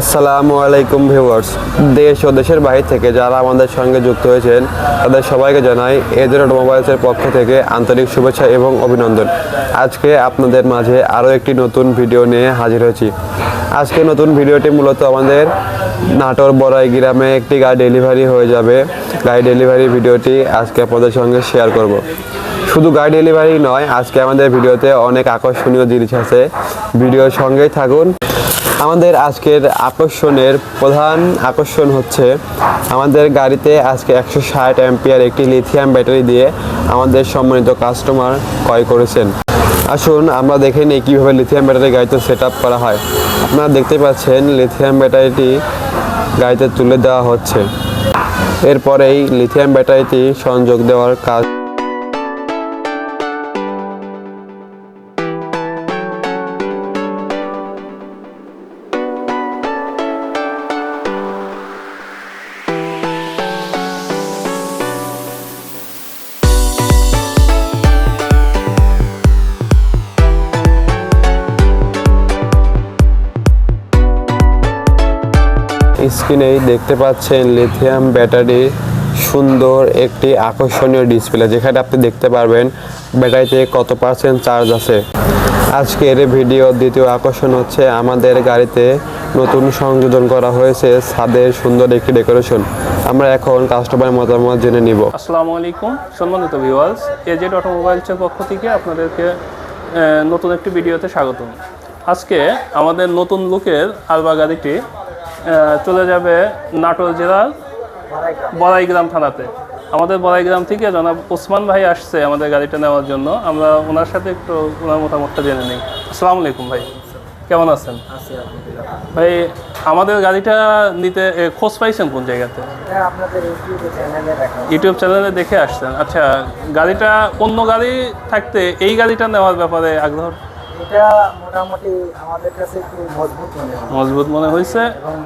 আসসালামু আলাইকুম ভিউয়ার্স। দেশ ও দেশের বাইরে থেকে যারা আমাদের সঙ্গে যুক্ত হয়েছেন, তাদের সবাইকে জানাই এদের অটোমোবাইলসের পক্ষ থেকে আন্তরিক শুভেচ্ছা এবং অভিনন্দন। আজকে আপনাদের মাঝে আরও একটি নতুন ভিডিও নিয়ে হাজির হয়েছি। আজকে নতুন ভিডিওটি মূলত আমাদের নাটোর বড়াই গ্রামে একটি গাড়ি ডেলিভারি হয়ে যাবে। গাড়ি ডেলিভারি ভিডিওটি আজকে আপনাদের সঙ্গে শেয়ার করব। শুধু গাড়ি ডেলিভারি নয়, আজকে আমাদের ভিডিওতে অনেক আকর্ষণীয় জিনিস আছে। ভিডিওর সঙ্গেই থাকুন। আমাদের আজকের আকর্ষণের প্রধান আকর্ষণ হচ্ছে আমাদের গাড়িতে আজকে একশো ষাট অ্যাম্পিয়ার একটি লিথিয়াম ব্যাটারি দিয়ে আমাদের সম্মানিত কাস্টমার ক্রয় করেছেন। আসুন আমরা দেখে নিই কীভাবে লিথিয়াম ব্যাটারি গাড়িতে সেট করা হয়। আপনারা দেখতে পাচ্ছেন লিথিয়াম ব্যাটারিটি গাড়িতে তুলে দেওয়া হচ্ছে। এরপরেই লিথিয়াম ব্যাটারিটি সংযোগ দেওয়ার কাজ স্ক্রিনেই দেখতে পাচ্ছেন লিথিয়াম ব্যাটারি সুন্দর একটি আকর্ষণীয় ডিসপ্লে যেখানে আপনি দেখতে পারবেন ব্যাটারিতে কত পার্সেন্ট চার্জ আছে। আজকের ভিডিও দ্বিতীয় আকর্ষণ হচ্ছে আমাদের গাড়িতে নতুন সংযোজন করা হয়েছে ছাদের সুন্দর একটি ডেকোরেশন আমরা এখন কাস্টমারের মতামত জেনে নিব। আসসালামু আলাইকুম, সম্মানিত ভিউয়ার্স এজেড অটোমোবাইলসের পক্ষ থেকে আপনাদেরকে নতুন একটি ভিডিওতে স্বাগতম। আজকে আমাদের নতুন লুকের আলবা গাড়িটি চলে যাবে নাটোর জেলার বড়াইগ্রাম থানাতে। আমাদের বড়াইগ্রাম থেকে জনাব ওসমান ভাই আসছে আমাদের গাড়িটা নেওয়ার জন্য। আমরা ওনার সাথে একটু ওনার মতামতটা জেনে নিই। আসসালামু আলাইকুম ভাই। কেমন আছেন? ভাই আমাদের গাড়িটা নিতে খোঁজ পাইছেন কোন জায়গাতে? দেখা ইউটিউব চ্যানেলে দেখে আসছেন। আচ্ছা গাড়িটা অন্য গাড়ি থাকতে এই গাড়িটা নেওয়ার ব্যাপারে আগ্রহ এটা মোটামুটি আমাদের কাছে একটু মজবুত মনে হয়। মজবুত মনে হয়েছে? এবং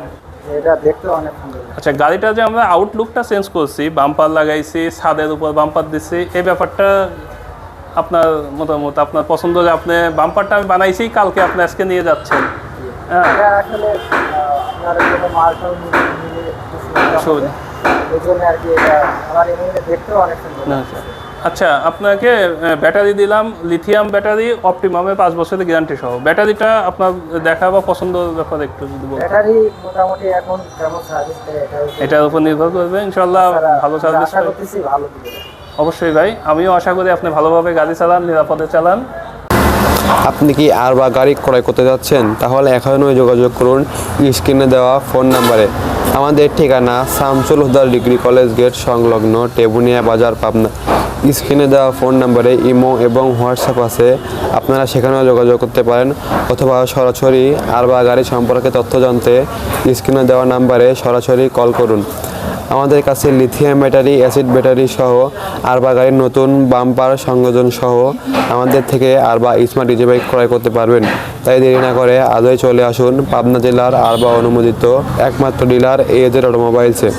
এটা দেখতে অনেক সুন্দর। আচ্ছা গাড়িটা যে আমরা আউটলুকটা চেঞ্জ করছি বাম্পার লাগাইছি ছাদের উপর বাম্পার দিছি এই ব্যাপারটা আপনার মতামত? আপনার পছন্দ যে আপনি বাম্পারটা আমি বানাইছি কালকে আপনি আজকে নিয়ে যাচ্ছেন। হ্যাঁ। আসলে আপনার কোনো মিলে মিলে কিছু সবুজ। এই জন্য আর কি আমার এমনি দেখতেও অনেক সুন্দর না, আচ্ছা। আচ্ছা আপনাকে ব্যাটারি দিলাম লিথিয়াম ব্যাটারি অপটিমামে পাঁচ বছরের গ্যারান্টি সহ। ব্যাটারিটা আপনার দেখা বা পছন্দের ব্যাপারে একটু যদি ব্যাটারি মোটামুটি এখন কেমন সার্ভিস দেয় এটার উপর নির্ভর করবে ইনশাল্লাহ ভালো সার্ভিস আশা করতেছি ভালো দিবে। অবশ্যই ভাই আমিও আশা করি আপনি ভালোভাবে গাড়ি চালান নিরাপদে চালান। আপনি কি আর বা গাড়ি ক্রয় করতে যাচ্ছেন? তাহলে এখনই যোগাযোগ করুন স্ক্রিনে দেওয়া ফোন নাম্বারে। আমাদের ঠিকানা শামসুল হুদার ডিগ্রি কলেজ গেট, সংলগ্ন টেবুনিয়া বাজার, পাবনা। স্ক্রিনে দেওয়া ফোন নাম্বারে ইমো এবং হোয়াটসঅ্যাপ আছে। আপনারা সেখানেও যোগাযোগ করতে পারেন অথবা সরাসরি আর বা গাড়ি সম্পর্কে তথ্য জানতে স্ক্রিনে দেওয়া নাম্বারে সরাসরি কল করুন। আমাদের কাছে লিথিয়াম ব্যাটারি, অ্যাসিড ব্যাটারি সহ আরবা গাড়ির নতুন বাম্পার সংযোজন সহ আমাদের থেকে আরবা স্মার্ট ইজি বাইক ক্রয় করতে পারবেন। তাই দেরি না করে আজই চলে আসুন পাবনা জেলার আরবা অনুমোদিত একমাত্র ডিলার एजड मोबाइल से।